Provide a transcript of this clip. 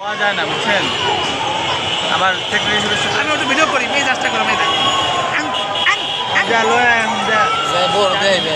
পাওয়া যায় না বুঝছেন? আবার সেক্রেটারি হিসেবে আমি ওটা ভিডিও করি মেয়ে চেষ্টা করো মেয়ে যা লয় যা। বড় দেবেন